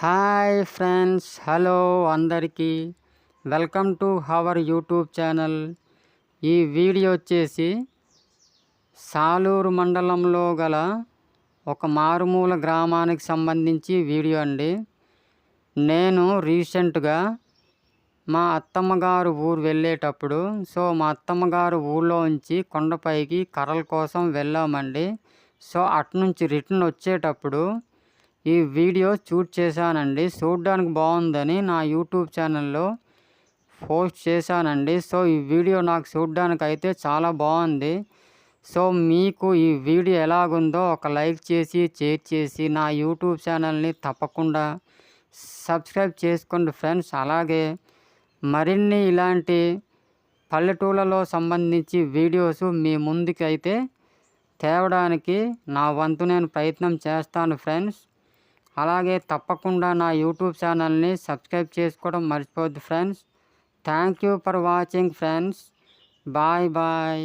Hi friends hello అందరికీ. Welcome to our YouTube channel. ఈ video వచ్చేసి సాలూరు మండలంలో గల ఒక మారుమూల గ్రామానికి సంబంధించి వీడియో అండి. నేను రీసెంట్గా మా అత్తమ్మగారు ఊరు వెళ్ళేటప్పుడు సో మా అత్తమ్మగారు ఊళ్ళో ఉంచి కొండపైకి కర్రల కోసం వెళ్ళామండి. సో అటు నుంచి రిటర్న్ వచ్చేటప్పుడు ఈ వీడియో షూట్ చేశానండి. చూడడానికి బాగుందని నా యూట్యూబ్ ఛానల్లో పోస్ట్ చేశానండి. సో ఈ వీడియో నాకు చూడడానికి అయితే చాలా బాగుంది. సో మీకు ఈ వీడియో ఎలాగుందో ఒక లైక్ చేసి షేర్ చేసి నా యూట్యూబ్ ఛానల్ని తప్పకుండా సబ్స్క్రైబ్ చేసుకోండి ఫ్రెండ్స్. అలాగే మరిన్ని ఇలాంటి పల్లెటూళ్ళలో సంబంధించి వీడియోస్ మీ ముందుకైతే తేవడానికి నా వంతు నేను ప్రయత్నం చేస్తాను ఫ్రెండ్స్. అలాగే తప్పకుండా నా యూట్యూబ్ ఛానల్ని సబ్స్క్రైబ్ చేసుకోవడం మర్చిపోద్దు friends. Thank you for watching friends. Bye bye.